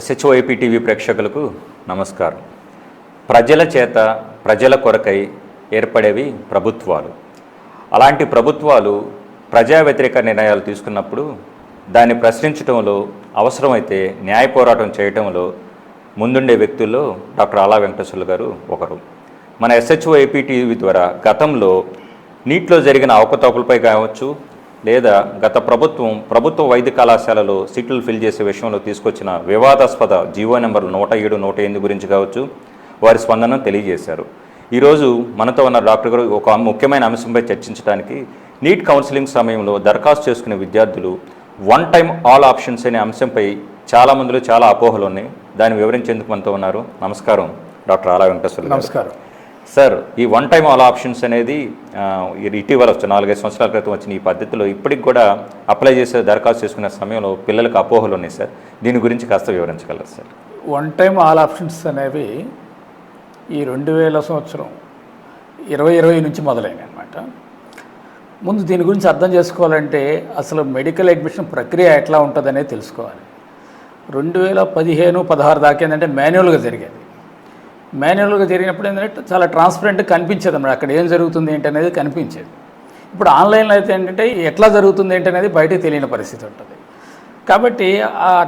ఎస్హెచ్ఓఏపీ TV ప్రేక్షకులకు నమస్కారం. ప్రజల చేత ప్రజల కొరకై ఏర్పడేవి ప్రభుత్వాలు. అలాంటి ప్రభుత్వాలు ప్రజా వ్యతిరేక నిర్ణయాలు తీసుకున్నప్పుడు దాన్ని ప్రశ్నించడంలో అవసరమైతే న్యాయ పోరాటం చేయటంలో ముందుండే వ్యక్తుల్లో డాక్టర్ ఆలా వెంకటేశ్వర్లు గారు ఒకరు. మన ఎస్హెచ్ఓఏపీ టీవీ ద్వారా గతంలో నీటిలో జరిగిన అవకతవకలపై కావచ్చు లేదా గత ప్రభుత్వం ప్రభుత్వ వైద్య కళాశాలలో సీట్లు ఫిల్ చేసే విషయంలో తీసుకొచ్చిన వివాదాస్పద జీవో నెంబర్ నూట ఏడు నూట ఎనిమిది గురించి కావచ్చు వారి స్పందనను తెలియజేశారు. ఈరోజు మనతో ఉన్న డాక్టర్ గారు ఒక ముఖ్యమైన అంశంపై చర్చించడానికి నీట్ కౌన్సిలింగ్ సమయంలో దరఖాస్తు చేసుకునే విద్యార్థులు వన్ టైం ఆల్ ఆప్షన్స్ అనే అంశంపై చాలా మందిలో చాలా అపోహలు ఉన్నాయి. దాన్ని వివరించేందుకు మనతో ఉన్నారు. నమస్కారం డాక్టర్ ఆలా వెంకటేశ్వర నమస్కారం. సార్ ఈ వన్ టైం ఆల్ ఆప్షన్స్ అనేది ఇటీవల వచ్చిన నాలుగైదు సంవత్సరాల క్రితం వచ్చిన ఈ పద్ధతిలో ఇప్పటికి కూడా అప్లై చేసే దరఖాస్తు చేసుకునే సమయంలో పిల్లలకు అపోహలు ఉన్నాయి సార్. దీని గురించి కాస్త వివరించగలరు sir? One time all options అనేవి ఈ రెండు వేల సంవత్సరం ఇరవై ఇరవై నుంచి మొదలైనవి అనమాట ముందు దీని గురించి అర్థం చేసుకోవాలంటే అసలు మెడికల్ అడ్మిషన్ ప్రక్రియ ఎట్లా ఉంటుందనేది తెలుసుకోవాలి. రెండు వేల పదిహేను పదహారు దాకా ఏంటంటే మాన్యువల్గా జరిగేది. మాన్యువల్గా జరిగినప్పుడు ఏంటంటే చాలా ట్రాన్స్పరెంట్గా కనిపించేది అన్నమాట. అక్కడ ఏం జరుగుతుంది ఏంటి అనేది కనిపించేది. ఇప్పుడు ఆన్లైన్లో అయితే ఏంటంటే ఎట్లా జరుగుతుంది ఏంటి అనేది బయటకు తెలియని పరిస్థితి ఉంటుంది. కాబట్టి ఆ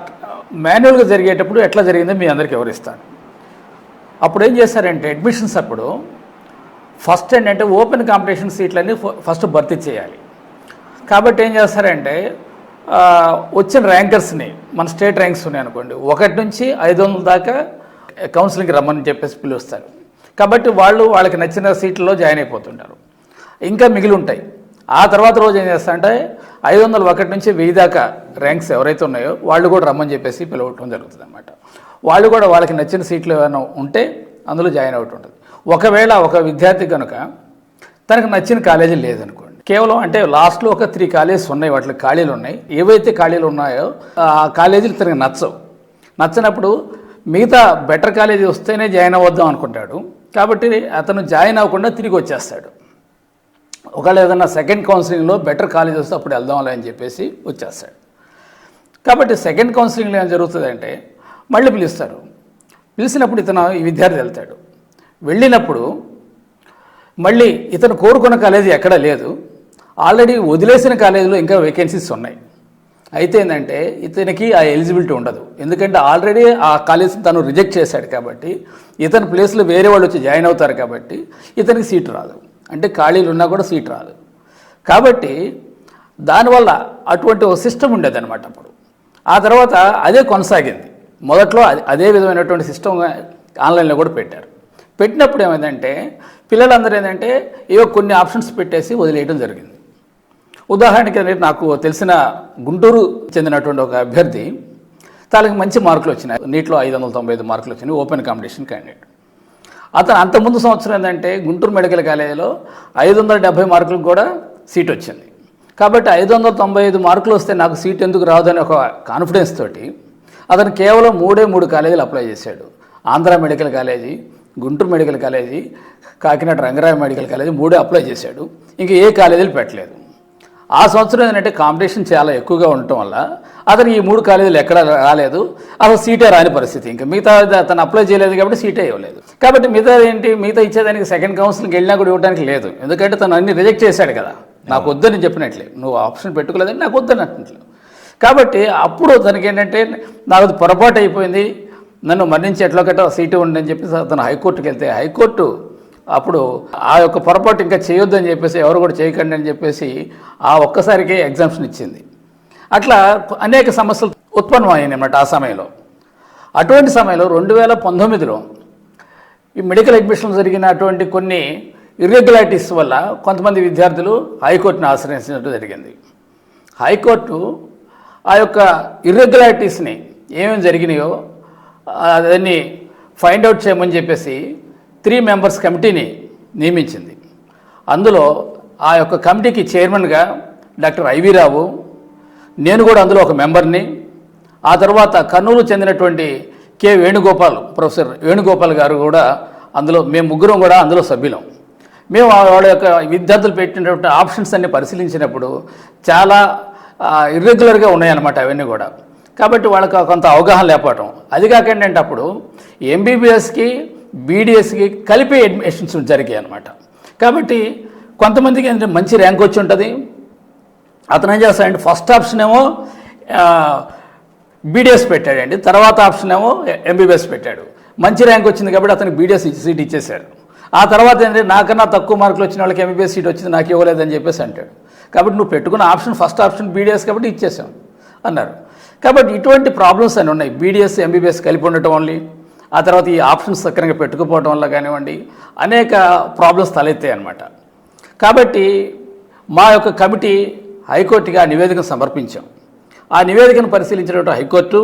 మాన్యువల్గా జరిగేటప్పుడు ఎట్లా జరిగిందో మీ అందరికీ వివరిస్తాను అప్పుడు ఏం చేశారంటే అడ్మిషన్స్ అప్పుడు ఫస్ట్ ఏంటంటే ఓపెన్ కాంపిటీషన్ సీట్లన్నీ ఫ- ఫస్ట్ భర్తీ చేయాలి. కాబట్టి ఏం చేస్తారంటే వచ్చిన ర్యాంకర్స్ని మన స్టేట్ ర్యాంక్స్ ఉన్నాయి అనుకోండి ఒకటి నుంచి ఐదు వందల దాకా కౌన్సిలింగ్కి రమ్మని చెప్పేసి పిలుస్తారు. కాబట్టి వాళ్ళు వాళ్ళకి నచ్చిన సీట్లలో జాయిన్ అయిపోతుంటారు. ఇంకా మిగిలి ఉంటాయి. ఆ తర్వాత రోజు ఏం చేస్తారంటే ఐదు వందల ఒకటి నుంచి వెయ్యి దాకా ర్యాంక్స్ ఎవరైతే ఉన్నాయో వాళ్ళు కూడా రమ్మని చెప్పేసి పిలవటం జరుగుతుంది అనమాట వాళ్ళు కూడా వాళ్ళకి నచ్చిన సీట్లు ఏమైనా ఉంటే అందులో జాయిన్ అవుతూ ఉంటుంది. ఒకవేళ ఒక విద్యార్థి కనుక తనకు నచ్చిన కాలేజీ లేదనుకోండి కేవలం అంటే లాస్ట్లో ఒక త్రీ కాలేజెస్ ఉన్నాయి వాటిలో ఖాళీలు ఉన్నాయి. ఏవైతే ఖాళీలు ఉన్నాయో ఆ కాలేజీలు తనకు నచ్చవు. నచ్చినప్పుడు మిగతా బెటర్ కాలేజీ వస్తేనే జాయిన్ అవ్వద్దాం అనుకుంటాడు. కాబట్టి అతను జాయిన్ అవ్వకుండా తిరిగి వచ్చేస్తాడు. ఒకవేళ ఏదైనా సెకండ్ కౌన్సిలింగ్లో బెటర్ కాలేజ్ వస్తే అప్పుడు వెళ్దాంలే అని చెప్పేసి వచ్చేస్తాడు. కాబట్టి సెకండ్ కౌన్సిలింగ్లో ఏం జరుగుతుందంటే మళ్ళీ పిలుస్తారు. పిలిచినప్పుడు ఇతను ఈ విద్యార్థి వెళ్తాడు. వెళ్ళినప్పుడు మళ్ళీ ఇతను కోరుకున్న కాలేజీ ఎక్కడా లేదు. ఆల్రెడీ వదిలేసిన కాలేజీలో ఇంకా వేకెన్సీస్ ఉన్నాయి. అయితే ఏంటంటే ఇతనికి ఆ ఎలిజిబిలిటీ ఉండదు. ఎందుకంటే ఆల్రెడీ ఆ కాలేజ్ తను రిజెక్ట్ చేశాడు కాబట్టి ఇతని ప్లేస్లో వేరే వాళ్ళు వచ్చి జాయిన్ అవుతారు కాబట్టి ఇతనికి సీట్ రాదు. అంటే ఖాళీలు ఉన్నా కూడా సీట్ రాదు. కాబట్టి దానివల్ల అటువంటి ఒక సిస్టమ్ ఉండేదన్నమాట అప్పుడు. ఆ తర్వాత అదే కొనసాగింది. మొదట్లో అదే- విధమైనటువంటి సిస్టమ్ ఆన్లైన్లో కూడా పెట్టారు. పెట్టినప్పుడు ఏమైందంటే పిల్లలందరూ ఏంటంటే ఏవో కొన్ని ఆప్షన్స్ పెట్టేసి వదిలేయడం జరిగింది. ఉదాహరణకి నాకు తెలిసిన గుంటూరు చెందినటువంటి ఒక అభ్యర్థి తనకి మంచి మార్కులు వచ్చినాయి. నీటిలో ఐదు వందల తొంభై ఐదు మార్కులు వచ్చినాయి ఓపెన్ కాంపిటీషన్ క్యాండిడేట్ అతను అంత ముందు సంవత్సరం ఏంటంటే గుంటూరు మెడికల్ కాలేజీలో ఐదు వందల డెబ్బై మార్కులకు కూడా సీట్ వచ్చింది. కాబట్టి ఐదు వందల తొంభై ఐదు మార్కులు వస్తే నాకు సీట్ ఎందుకు రాదని ఒక కాన్ఫిడెన్స్ తోటి అతను కేవలం మూడే మూడు కాలేజీలు అప్లై చేశాడు. Andhra medical college Guntur medical college Kakinada Rangaraya medical college మూడే అప్లై చేశాడు. ఇంకా ఏ కాలేజీలు పెట్టలేదు. ఆ సంవత్సరం ఏంటంటే కాంపిటీషన్ చాలా ఎక్కువగా ఉండటం వల్ల అతను ఈ మూడు కాలేజీలు ఎక్కడ రాలేదు అసలు సీటే రాని పరిస్థితి. ఇంకా మిగతా అతను అప్లై చేయలేదు కాబట్టి సీటే ఇవ్వలేదు. కాబట్టి మిగతా ఏంటి మిగతా ఇచ్చేదానికి సెకండ్ కౌన్సిల్కి వెళ్ళినా కూడా ఇవ్వడానికి లేదు. ఎందుకంటే తను అన్ని రిజెక్ట్ చేశాడు కదా. నాకు వద్దని చెప్పినట్లే. నువ్వు ఆప్షన్ పెట్టుకోలేదని నాకు వద్దని అంటున్నట్లు కాబట్టి అప్పుడు తనకి ఏంటంటే నాకు పొరపాటు అయిపోయింది. నన్ను మరణించి ఎట్లా కట్ట సీటు ఉండని చెప్పేసి అతను హైకోర్టుకి వెళ్తే హైకోర్టు అప్పుడు ఆ యొక్క పొరపాటు ఇంకా చేయొద్దని చెప్పేసి ఎవరు కూడా చేయకండి అని చెప్పేసి ఆ ఒక్కసారికే ఎగ్జామ్షన్ ఇచ్చింది. అట్లా అనేక సమస్యలు ఉత్పన్నమయ్యాయి అన్నమాట ఆ సమయంలో. అటువంటి సమయంలో రెండు వేల పంతొమ్మిదిలో ఈ మెడికల్ అడ్మిషన్లు జరిగినటువంటి కొన్ని ఇర్రెగ్యులారిటీస్ వల్ల కొంతమంది విద్యార్థులు హైకోర్టును ఆశ్రయించినట్టు జరిగింది. హైకోర్టు ఆ యొక్క ఇర్రెగ్యులారిటీస్ని ఏమేమి జరిగినాయో ఆ ఫైండ్ అవుట్ చేయమని చెప్పేసి త్రీ మెంబర్స్ కమిటీని నియమించింది. అందులో ఆ యొక్క కమిటీకి చైర్మన్గా డాక్టర్ ఐవి రావు నేను కూడా అందులో ఒక మెంబర్ని ఆ తర్వాత కర్నూలు చెందినటువంటి కె వేణుగోపాల్ ప్రొఫెసర్ వేణుగోపాల్ గారు కూడా అందులో మేము ముగ్గురం కూడా అందులో సభ్యులం. మేము వాళ్ళ యొక్క విద్యార్థులు పెట్టినటువంటి ఆప్షన్స్ అన్ని పరిశీలించినప్పుడు చాలా ఇర్రెగ్యులర్గా ఉన్నాయన్నమాట అవన్నీ కూడా. కాబట్టి వాళ్ళకి కొంత అవగాహన లేకపోవటం. అది కాక ఏంటంటే అప్పుడు ఎంబీబీఎస్కి బీడీఎస్కి కలిపి అడ్మిషన్స్ జరిగాయి అనమాట కాబట్టి కొంతమందికి ఏంటంటే మంచి ర్యాంక్ వచ్చి ఉంటుంది. అతను ఏం చేస్తాడంటే ఫస్ట్ ఆప్షన్ ఏమో బీడీఎస్ పెట్టాడండి. తర్వాత ఆప్షన్ ఏమో ఎంబీబీఎస్ పెట్టాడు. మంచి ర్యాంక్ వచ్చింది కాబట్టి అతనికి బీడీఎస్ సీట్ ఇచ్చేశాడు ఆ తర్వాత ఏంటంటే నాకన్నా తక్కువ మార్కులు వచ్చిన వాళ్ళకి ఎంబీబీఎస్ సీట్ వచ్చింది నాకు ఇవ్వలేదని చెప్పేసి అంటాడు. కాబట్టి నువ్వు పెట్టుకున్న ఆప్షన్ ఫస్ట్ ఆప్షన్ బీడీఎస్ కాబట్టి ఇచ్చేసాం అన్నారు. కాబట్టి ఇటువంటి ప్రాబ్లమ్స్ అని ఉన్నాయి. బీడీఎస్ ఎంబీబీఎస్ కలిపి ఉండటం ఓన్లీ ఆ తర్వాత ఈ ఆప్షన్స్ సక్రంగా పెట్టుకుపోవడం వల్ల కానివ్వండి అనేక ప్రాబ్లమ్స్ తలెత్తాయి అన్నమాట. కాబట్టి మా యొక్క కమిటీ హైకోర్టుకి ఆ నివేదికను సమర్పించాం. ఆ నివేదికను పరిశీలించినటువంటి హైకోర్టు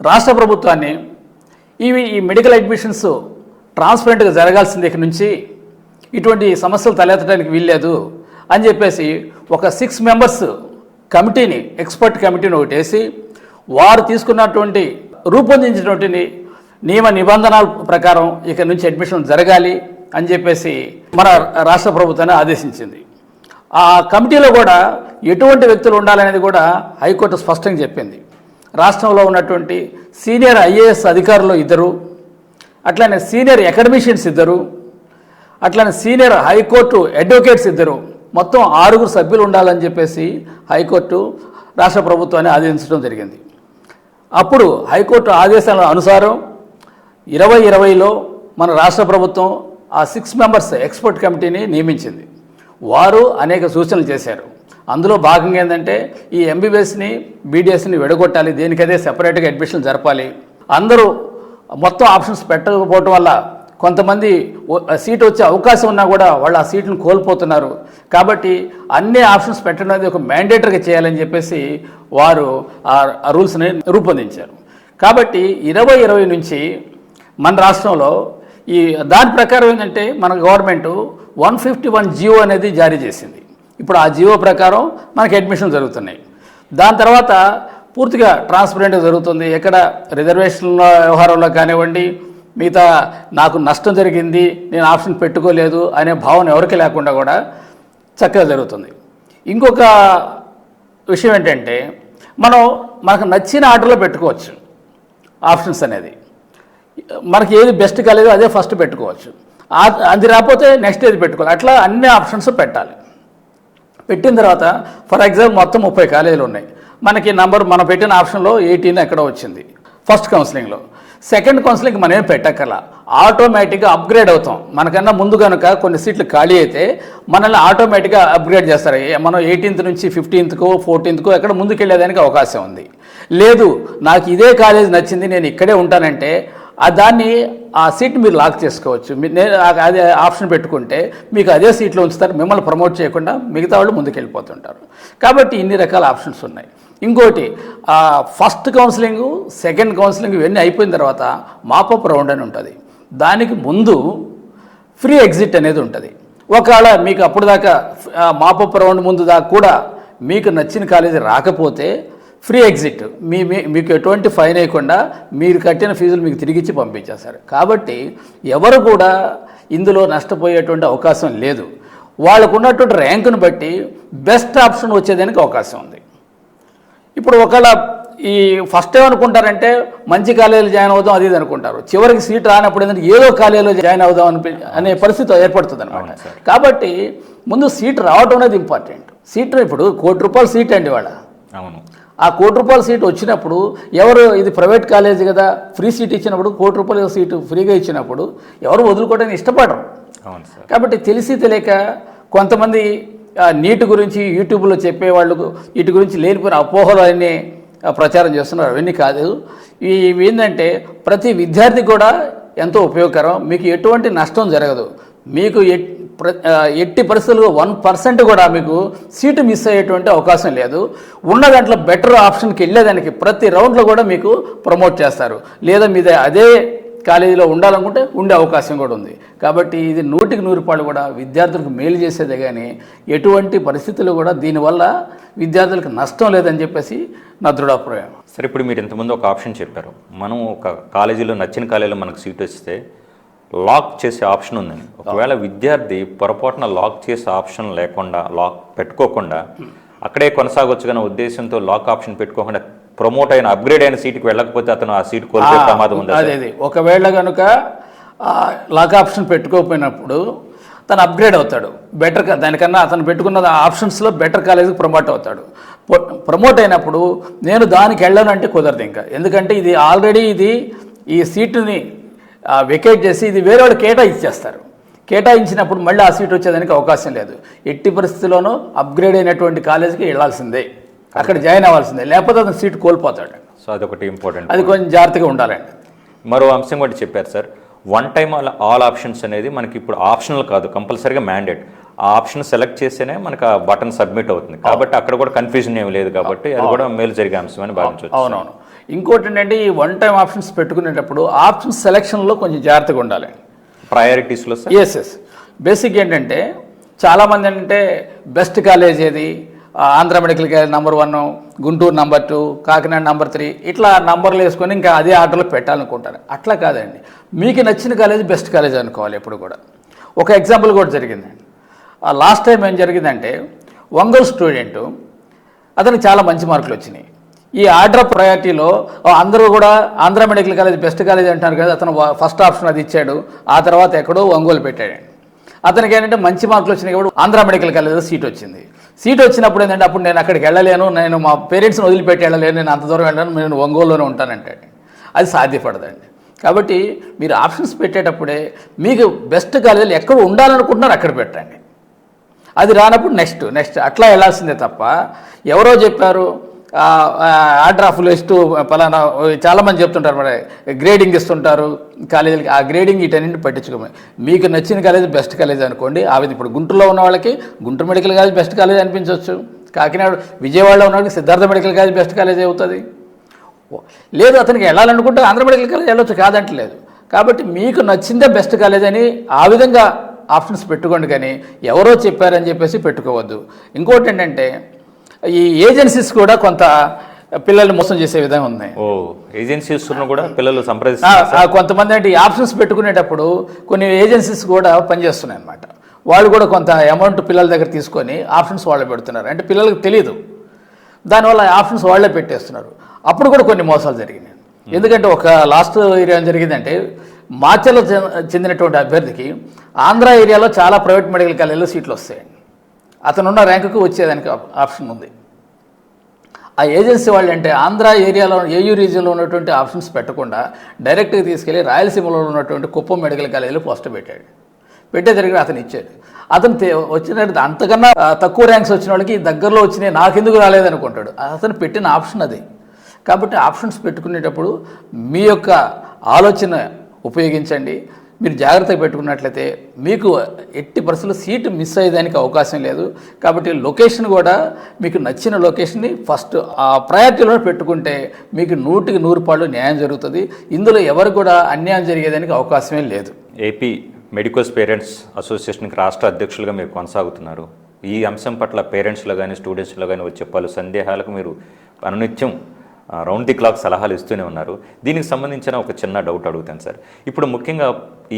రాష్ట్ర ప్రభుత్వాన్ని ఇవి ఈ మెడికల్ అడ్మిషన్స్ ట్రాన్స్పరెంట్గా జరగాల్సింది ఇక నుంచి ఇటువంటి సమస్యలు తలెత్తడానికి వీల్లేదు అని చెప్పేసి ఒక సిక్స్ మెంబర్స్ కమిటీని ఎక్స్పర్ట్ కమిటీని ఒకటి వేసి వారు తీసుకున్నటువంటి రూపొందించినటువంటి నియమ నిబంధనల ప్రకారం ఇక నుంచి అడ్మిషన్ జరగాలి అని చెప్పేసి మన రాష్ట్ర ప్రభుత్వాన్ని ఆదేశించింది. ఆ కమిటీలో కూడా ఎటువంటి వ్యక్తులు ఉండాలనేది కూడా హైకోర్టు స్పష్టంగా చెప్పింది. రాష్ట్రంలో ఉన్నటువంటి సీనియర్ ఐఏఎస్ అధికారులు ఇద్దరు అట్లానే సీనియర్ అకాడమిషియన్స్ ఇద్దరు అట్లానే సీనియర్ హైకోర్టు అడ్వకేట్స్ ఇద్దరు మొత్తం ఆరుగురు సభ్యులు ఉండాలని చెప్పేసి హైకోర్టు రాష్ట్ర ప్రభుత్వాన్ని ఆదేశించడం జరిగింది. అప్పుడు హైకోర్టు ఆదేశాల అనుసారం ఇరవై ఇరవైలో మన రాష్ట్ర ప్రభుత్వం ఆ సిక్స్ మెంబర్స్ ఎక్స్పర్ట్ కమిటీని నియమించింది. వారు అనేక సూచనలు చేశారు. అందులో భాగంగా ఏంటంటే ఈ ఎంబీబీఎస్ని బీడీఎస్ని విడగొట్టాలి దేనికదే సెపరేట్గా అడ్మిషన్ జరపాలి. అందరూ మొత్తం ఆప్షన్స్ పెట్టకపోవటం వల్ల కొంతమంది సీట్ వచ్చే అవకాశం ఉన్నా కూడా వాళ్ళు ఆ సీట్ను కోల్పోతున్నారు. కాబట్టి అన్ని ఆప్షన్స్ పెట్టడం అనేది ఒక మ్యాండేటరీగా చేయాలని చెప్పేసి వారు ఆ రూల్స్ని రూపొందించారు. కాబట్టి ఇరవై ఇరవై నుంచి మన రాష్ట్రంలో ఈ దాని ప్రకారం ఏంటంటే మన government one fifty one Jio అనేది జారీ చేసింది. ఇప్పుడు ఆ జియో ప్రకారం మనకి అడ్మిషన్ జరుగుతున్నాయి. దాని తర్వాత పూర్తిగా ట్రాన్స్పరెంట్గా జరుగుతుంది. ఎక్కడ రిజర్వేషన్ల వ్యవహారంలో కానివ్వండి మిగతా నాకు నష్టం జరిగింది నేను ఆప్షన్ పెట్టుకోలేదు అనే భావన ఎవరికి లేకుండా కూడా చక్కగా జరుగుతుంది. ఇంకొక విషయం ఏంటంటే మనం మనకు నచ్చిన ఆర్డర్లో పెట్టుకోవచ్చు ఆప్షన్స్ అనేది. మనకి ఏది బెస్ట్ కాలేదో అదే ఫస్ట్ పెట్టుకోవచ్చు. అది రాకపోతే నెక్స్ట్ ఏది పెట్టుకోవాలి? అట్లా అన్ని ఆప్షన్స్ పెట్టాలి. పెట్టిన తర్వాత ఫర్ ఎగ్జాంపుల్ మొత్తం ముప్పై కాలేజీలు ఉన్నాయి. మనకి నంబర్ మనం పెట్టిన ఆప్షన్లో ఎయిటీన్ ఎక్కడ వచ్చింది. ఫస్ట్ కౌన్సిలింగ్లో సెకండ్ కౌన్సిలింగ్ మనమే పెట్టక్కల ఆటోమేటిక్గా అప్గ్రేడ్ అవుతాం. మనకన్నా ముందు కనుక కొన్ని సీట్లు ఖాళీ అయితే మనల్ని ఆటోమేటిక్గా అప్గ్రేడ్ చేస్తారు. మనం ఎయిటీన్త్ నుంచి ఫిఫ్టీన్త్కో ఫోర్టీన్త్కో ఎక్కడ ముందుకెళ్ళేదానికి అవకాశం ఉంది. లేదు నాకు ఇదే కాలేజ్ నచ్చింది నేను ఇక్కడే ఉంటానంటే దాన్ని ఆ సీట్ మీరు లాక్ చేసుకోవచ్చు. నేను అదే ఆప్షన్ పెట్టుకుంటే మీకు అదే సీట్లో ఉంచుతారు మిమ్మల్ని ప్రమోట్ చేయకుండా మిగతా వాళ్ళు ముందుకెళ్ళిపోతుంటారు. కాబట్టి ఇన్ని రకాల ఆప్షన్స్ ఉన్నాయి. ఇంకోటి ఫస్ట్ కౌన్సిలింగ్ సెకండ్ కౌన్సిలింగ్ ఇవన్నీ అయిపోయిన తర్వాత మాపప్ రౌండ్ అని ఉంటుంది. దానికి ముందు ఫ్రీ ఎగ్జిట్ అనేది ఉంటుంది. ఒకవేళ మీకు అప్పుడు దాకా మాపప్ రౌండ్ ముందు దాకా కూడా మీకు నచ్చిన కాలేజీ రాకపోతే ఫ్రీ ఎగ్జిట్. మీ మీకు ఎటువంటి ఫైన్ వేయకుండా మీరు కట్టిన ఫీజులు మీకు తిరిగిచ్చి పంపించేస్తారు కాబట్టి ఎవరు కూడా ఇందులో నష్టపోయేటువంటి అవకాశం లేదు. వాళ్ళకు ఉన్నటువంటి ర్యాంకును బట్టి బెస్ట్ ఆప్షన్ వచ్చేదానికి అవకాశం ఉంది. ఇప్పుడు ఒకవేళ ఈ ఫస్ట్ ఏమనుకుంటారంటే మంచి కాలేజీలో జాయిన్ అవుదాం అది ఇది అనుకుంటారు. చివరికి సీట్ రానప్పుడు ఏంటంటే ఏదో కాలేజీలో జాయిన్ అవుదాం అని అనే పరిస్థితి ఏర్పడుతుంది అనమాట కాబట్టి ముందు సీట్ రావడం అనేది ఇంపార్టెంట్. సీట్ ఇప్పుడు కోటి రూపాయల సీట్ అండి వాళ్ళ. అవును. ఆ కోటి రూపాయల సీట్ వచ్చినప్పుడు ఎవరు ఇది ప్రైవేట్ కాలేజీ కదా ఫ్రీ సీట్ ఇచ్చినప్పుడు కోటి రూపాయల సీటు ఫ్రీగా ఇచ్చినప్పుడు ఎవరు వదులుకోవడానికి ఇష్టపడరు. అవును సార్. కాబట్టి తెలిసి తెలియక కొంతమంది నీటి గురించి యూట్యూబ్లో చెప్పేవాళ్ళు వీటి గురించి లేనిపోయిన అపోహలు అన్నీ ప్రచారం చేస్తున్నారు. అవన్నీ కాదు. ఇవి ఏంటంటే ప్రతి విద్యార్థి కూడా ఎంతో ఉపయోగకరం. మీకు ఎటువంటి నష్టం జరగదు. మీకు ఎట్టి పరిస్థితుల్లో వన్ పర్సెంట్ కూడా మీకు సీటు మిస్ అయ్యేటువంటి అవకాశం లేదు. ఉన్న దాంట్లో బెటర్ ఆప్షన్కి వెళ్ళేదానికి ప్రతి రౌండ్లో కూడా మీకు ప్రమోట్ చేస్తారు. లేదా మీద అదే కాలేజీలో ఉండాలనుకుంటే ఉండే అవకాశం కూడా ఉంది. కాబట్టి ఇది నూటికి నూరు రూపాయలు కూడా విద్యార్థులకు మేలు చేసేదే కానీ ఎటువంటి పరిస్థితులు కూడా దీనివల్ల విద్యార్థులకు నష్టం లేదని చెప్పేసి నా దృఢాభిప్రాయం. సరే ఇప్పుడు మీరు ఇంతకుముందు ఒక ఆప్షన్ చెప్పారు. మనం ఒక కాలేజీలో నచ్చిన కాలేజీలో మనకు సీట్ వస్తే లాక్ చేసే ఆప్షన్ ఉందని ఒకవేళ విద్యార్థి పొరపాటున లాక్ చేసే ఆప్షన్ లేకుండా లాక్ పెట్టుకోకుండా అక్కడే కొనసాగొచ్చు కానీ ఉద్దేశంతో లాక్ ఆప్షన్ పెట్టుకోకుండా ప్రమోట్ అయిన అప్గ్రేడ్ అయిన సీట్కి వెళ్ళకపోతే అతను ఆ సీట్ కోల్పోయే ప్రమాదం ఉందా అదే అదే ఒకవేళ కనుక లాక్ ఆప్షన్ పెట్టుకోకపోయినప్పుడు తను అప్గ్రేడ్ అవుతాడు. బెటర్ దానికన్నా అతను పెట్టుకున్న ఆప్షన్స్లో బెటర్ కాలేజీకి ప్రమోట్ అవుతాడు. ప్రమోట్ అయినప్పుడు నేను దానికి వెళ్ళను అంటే కుదరదు ఇంకా. ఎందుకంటే ఇది ఆల్రెడీ ఇది ఈ సీటుని వెకేట్ చేసి ఇది వేరే వాళ్ళు కేటాయించేస్తారు. కేటాయించినప్పుడు మళ్ళీ ఆ సీట్ వచ్చేదానికి అవకాశం లేదు. ఎట్టి పరిస్థితుల్లోనూ అప్గ్రేడ్ అయినటువంటి కాలేజీకి వెళ్ళాల్సిందే. అక్కడ జాయిన్ అవ్వాల్సిందే. లేకపోతే అతను సీట్ కోల్పోతాడు. సో అదొకటి ఇంపార్టెంట్ అది కొంచెం జాగ్రత్తగా ఉండాలండి. మరో అంశం కూడా చెప్పారు sir. One time all options అనేది మనకి ఇప్పుడు ఆప్షనల్ కాదు కంపల్సరీగా మ్యాండేట్ ఆ ఆప్షన్ సెలెక్ట్ చేస్తేనే మనకు ఆ బటన్ సబ్మిట్ అవుతుంది. కాబట్టి అక్కడ కూడా కన్ఫ్యూజన్ ఏమి లేదు కాబట్టి అది కూడా మేలు జరిగే అంశం అని భావించవచ్చు. అవునవును ఇంకోటి ఏంటంటే ఈ వన్ టైం ఆప్షన్స్ పెట్టుకునేటప్పుడు ఆప్షన్ సెలక్షన్లో కొంచెం జాగ్రత్తగా ఉండాలి. ప్రయారిటీస్లో ఎస్ ఎస్ బేసిక్ ఏంటంటే చాలామంది ఏంటంటే బెస్ట్ కాలేజ్ ఏది? Andhra medical college number one Guntur number two Kakinada number three ఇట్లా నంబర్లు వేసుకొని ఇంకా అదే ఆర్డర్లో పెట్టాలనుకుంటారు. అట్లా కాదండి. మీకు నచ్చిన కాలేజ్ బెస్ట్ కాలేజ్ అనుకోవాలి ఎప్పుడు కూడా. ఒక ఎగ్జాంపుల్ కూడా జరిగిందండి లాస్ట్ టైం ఏం జరిగిందంటే ఒంగోలు స్టూడెంటు అతనికి చాలా మంచి మార్కులు వచ్చినాయి. ఈ ఆర్డర్ ప్రయారిటీలో అందరూ కూడా Andhra medical college best college అంటున్నారు కదా అతను ఫస్ట్ ఆప్షన్ అది ఇచ్చాడు. ఆ తర్వాత ఎక్కడో ఒంగోలు పెట్టాడు. అతనికి ఏంటంటే మంచి మార్కులు వచ్చినాయి కాబట్టి ఆంధ్ర మెడికల్ కాలేజ్లో సీట్ వచ్చింది. సీట్ వచ్చినప్పుడు ఏంటంటే అప్పుడు నేను అక్కడికి వెళ్ళలేను నేను మా పేరెంట్స్ని వదిలిపెట్టి వెళ్ళలేను నేను అంత దూరం వెళ్ళను నేను ఒంగోలులోనే ఉంటానంటాడు. అది సాధ్యపడదండి. కాబట్టి మీరు ఆప్షన్స్ పెట్టేటప్పుడే మీకు బెస్ట్ కాలేజీలు ఎక్కడ ఉండాలనుకుంటున్నారు అక్కడ పెట్టండి. అది రానప్పుడు నెక్స్ట్ నెక్స్ట్ అట్లా వెళ్ళాల్సిందే తప్ప ఎవరో చెప్పారు ఆర్డర్ ఆఫ్ లిస్ట్ పలానా చాలామంది చెప్తుంటారు మరి గ్రేడింగ్ ఇస్తుంటారు కాలేజీలకి ఆ గ్రేడింగ్ వీటన్నింటిని పట్టించుకోమని మీకు నచ్చిన కాలేజ్ బెస్ట్ కాలేజ్ అనుకోండి ఆ విధంగా ఇప్పుడు గుంటూరులో ఉన్న వాళ్ళకి Guntur medical college best college అనిపించవచ్చు. కాకినాడ విజయవాడలో ఉన్న వాళ్ళకి Siddhartha medical college best college అవుతుంది. లేదు అతనికి వెళ్ళాలనుకుంటే ఆంధ్ర మెడికల్ కాలేజ్ వెళ్ళొచ్చు కాదంటలేదు. కాబట్టి మీకు నచ్చిందే బెస్ట్ కాలేజ్ అని ఆ విధంగా ఆప్షన్స్ పెట్టుకోండి కానీ ఎవరో చెప్పారని చెప్పేసి పెట్టుకోవద్దు. ఇంకోటి ఏంటంటే ఈ ఏజెన్సీస్ కూడా కొంత పిల్లల్ని మోసం చేసే విధంగా ఉన్నాయి. ఓ ఏజెన్సీస్ కూడా పిల్లలు సంప్రదిస్తారు కొంతమంది అంటే ఈ ఆప్షన్స్ పెట్టుకునేటప్పుడు కొన్ని ఏజెన్సీస్ కూడా పనిచేస్తున్నాయి అనమాట వాళ్ళు కూడా కొంత అమౌంట్ పిల్లల దగ్గర తీసుకొని ఆప్షన్స్ వాళ్ళు పెడుతున్నారు. అంటే పిల్లలకు తెలియదు దానివల్ల ఆప్షన్స్ వాళ్ళే పెట్టేస్తున్నారు. అప్పుడు కూడా కొన్ని మోసాలు జరిగినాయి. ఎందుకంటే ఒక లాస్ట్ ఏరియా జరిగిందంటే మాచర్లో చెందినటువంటి అభ్యర్థికి ఆంధ్ర ఏరియాలో చాలా ప్రైవేట్ మెడికల్ కాలేజీలో సీట్లు వస్తాయండి. అతనున్న ర్యాంకుకు వచ్చేదానికి ఆప్షన్ ఉంది. ఆ ఏజెన్సీ వాళ్ళు అంటే ఆంధ్ర ఏరియాలో ఏయూ రీజియన్లో ఉన్నటువంటి ఆప్షన్స్ పెట్టకుండా డైరెక్ట్గా తీసుకెళ్ళి రాయలసీమలో ఉన్నటువంటి కుప్పం మెడికల్ కాలేజీలో పోస్ట్ పెట్టాడు. పెట్టే దగ్గర అతను ఇచ్చాడు. అతను వచ్చినట్టు వచ్చిన అంతకన్నా తక్కువ ర్యాంక్స్ వచ్చిన వాళ్ళకి దగ్గరలో వచ్చినాయి నాకెందుకు రాలేదనుకుంటాడు అతను పెట్టిన ఆప్షన్ అది. కాబట్టి ఆప్షన్స్ పెట్టుకునేటప్పుడు మీ యొక్క ఆలోచన ఉపయోగించండి. మీరు జాగ్రత్తగా పెట్టుకున్నట్లయితే మీకు ఎట్టి పరిస్థితుల్లో సీటు మిస్ అయ్యేదానికి అవకాశం లేదు. కాబట్టి లొకేషన్ కూడా మీకు నచ్చిన లొకేషన్ని ఫస్ట్ ఆ ప్రయారిటీలో పెట్టుకుంటే మీకు నూటికి నూరు పాళ్ళు న్యాయం జరుగుతుంది. ఇందులో ఎవరు కూడా అన్యాయం జరిగేదానికి అవకాశమే లేదు. ఏపీ మెడికోస్ పేరెంట్స్ అసోసియేషన్కి రాష్ట్ర అధ్యక్షులుగా మీరు కొనసాగుతున్నారు. ఈ అంశం పట్ల పేరెంట్స్లో కానీ స్టూడెంట్స్లో కానీ వచ్చే పలు సందేహాలకు మీరు అనునిత్యం రౌండ్ ది క్లాక్ సలహాలు ఇస్తూనే ఉన్నారు. దీనికి సంబంధించిన ఒక చిన్న డౌట్ అడుగుతాను సార్ ఇప్పుడు ముఖ్యంగా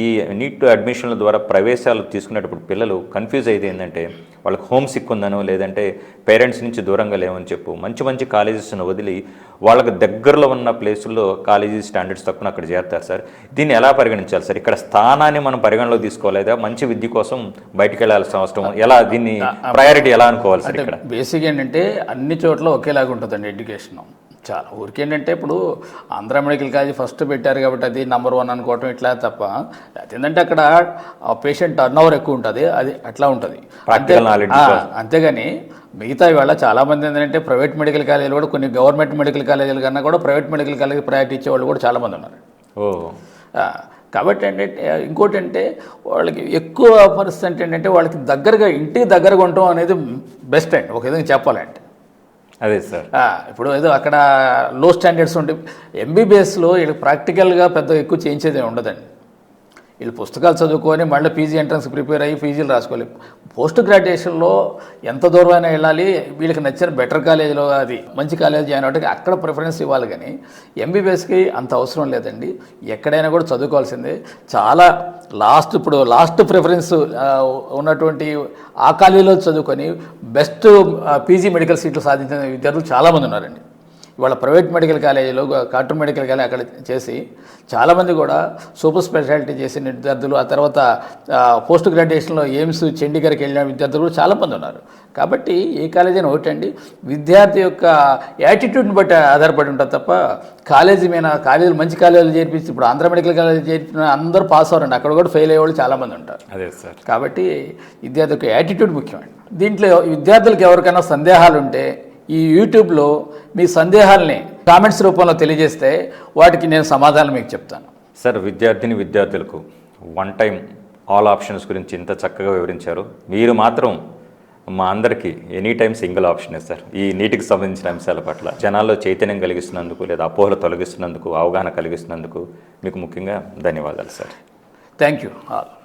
ఈ నీట్ అడ్మిషన్ల ద్వారా ప్రవేశాలు తీసుకునేటప్పుడు పిల్లలు కన్ఫ్యూజ్ అయ్యేది ఏంటంటే వాళ్ళకి హోమ్ సిక్ ఉందనో లేదంటే పేరెంట్స్ నుంచి దూరంగా లేవని చెప్పు మంచి మంచి కాలేజెస్ను వదిలి వాళ్ళకి దగ్గరలో ఉన్న ప్లేసుల్లో కాలేజీ స్టాండర్డ్స్ తక్కువ అక్కడ చేరుతారు సార్ దీన్ని ఎలా పరిగణించాలి సార్ ఇక్కడ స్థానాన్ని మనం పరిగణలో తీసుకోలేదా? మంచి విద్య కోసం బయటికి వెళ్ళాల్సిన అవసరం ఎలా దీన్ని ప్రయారిటీ ఎలా అనుకోవాలి సార్ ఇక్కడ? బేసిక్ ఏంటంటే అన్ని చోట్ల ఒకేలాగా ఉంటుందండి ఎడ్యుకేషన్ చాలా ఊరికేంటంటే ఇప్పుడు ఆంధ్ర మెడికల్ కాలేజ్ ఫస్ట్ పెట్టారు కాబట్టి అది నెంబర్ వన్ అనుకోవటం ఇట్లా తప్ప అదేంటంటే అక్కడ పేషెంట్ టర్న్ ఓవర్ ఎక్కువ ఉంటుంది అది అట్లా ఉంటుంది. అంతేగాని మిగతా ఇవాళ చాలామంది ఏంటంటే ప్రైవేట్ మెడికల్ కాలేజీలు కూడా కొన్ని గవర్నమెంట్ మెడికల్ కాలేజీల కన్నా కూడా ప్రైవేట్ మెడికల్ కాలేజీ ప్రయారిటీ ఇచ్చే వాళ్ళు కూడా చాలామంది ఉన్నారు. కాబట్టి ఏంటంటే ఇంకోటి అంటే వాళ్ళకి ఎక్కువ పర్సెంట్ ఏంటంటే వాళ్ళకి దగ్గరగా ఇంటికి దగ్గరగా ఉండటం అనేది బెస్ట్ అండి. ఒక విధంగా చెప్పాలంటే. అదే సార్. ఇప్పుడు ఏదో అక్కడ లో స్టాండర్డ్స్ ఉంటే ఎంబీబీఎస్లో వీళ్ళకి ప్రాక్టికల్గా పెద్ద ఎక్కువ చేయించేది ఉండదండి. వీళ్ళు పుస్తకాలు చదువుకొని మళ్ళీ పీజీ ఎంట్రన్స్ ప్రిపేర్ అయ్యి పీజీలు రాసుకోలేదు పోస్ట్ గ్రాడ్యుయేషన్లో ఎంత దూరం అయినా వెళ్ళాలి వీళ్ళకి నచ్చిన బెటర్ కాలేజీలో అది మంచి కాలేజ్ జాయిన్ అవ్వడానికి అక్కడ ప్రిఫరెన్స్ ఇవ్వాలి కానీ ఎంబీబీఎస్కి అంత అవసరం లేదండి. ఎక్కడైనా కూడా చదువుకోవాల్సిందే. చాలా లాస్ట్ ఇప్పుడు లాస్ట్ ప్రిఫరెన్స్ ఉన్నటువంటి ఆ కాలేజీలో చదువుకొని బెస్ట్ పీజీ మెడికల్ సీట్లు సాధించిన విద్యార్థులు చాలామంది ఉన్నారండి. ఇవాళ ప్రైవేట్ మెడికల్ కాలేజీలో కార్టూన్ మెడికల్ కాలేజ్ అక్కడ చేసి చాలామంది కూడా సూపర్ స్పెషాలిటీ చేసిన విద్యార్థులు ఆ తర్వాత పోస్ట్ గ్రాడ్యుయేషన్లో ఎయిమ్స్ చండీగఢ్కి వెళ్ళిన విద్యార్థులు కూడా చాలామంది ఉన్నారు. కాబట్టి ఏ కాలేజీ అయినా ఒకటండి విద్యార్థి యొక్క యాటిట్యూడ్ని బట్టి ఆధారపడి ఉంటుంది తప్ప కాలేజీ మీద కాలేజీలు మంచి కాలేజీలు చేర్పించి ఇప్పుడు ఆంధ్ర మెడికల్ కాలేజీ చేర్చిన అందరూ పాస్ అవ్వరండి. అక్కడ కూడా ఫెయిల్ అయ్యే వాళ్ళు చాలామంది ఉంటారు. అదే సార్. కాబట్టి విద్యార్థి యొక్క యాటిట్యూడ్ ముఖ్యమండి. దీంట్లో విద్యార్థులకు ఎవరికైనా సందేహాలు ఉంటే ఈ యూట్యూబ్లో మీ సందేహాల్ని కామెంట్స్ రూపంలో తెలియజేస్తే వాటికి నేను సమాధానం మీకు చెప్తాను. సార్ విద్యార్థిని విద్యార్థులకు వన్ టైం ఆల్ ఆప్షన్స్ గురించి ఇంత చక్కగా వివరించారు. మీరు మాత్రం మా అందరికీ ఎనీ టైం సింగిల్ ఆప్షనే సార్ ఈ నీటికి సంబంధించిన అంశాల పట్ల జనాల్లో చైతన్యం కలిగిస్తున్నందుకు లేదా అపోహలు తొలగిస్తున్నందుకు అవగాహన కలిగిస్తున్నందుకు మీకు ముఖ్యంగా ధన్యవాదాలు సార్ థ్యాంక్ యూ ఆల్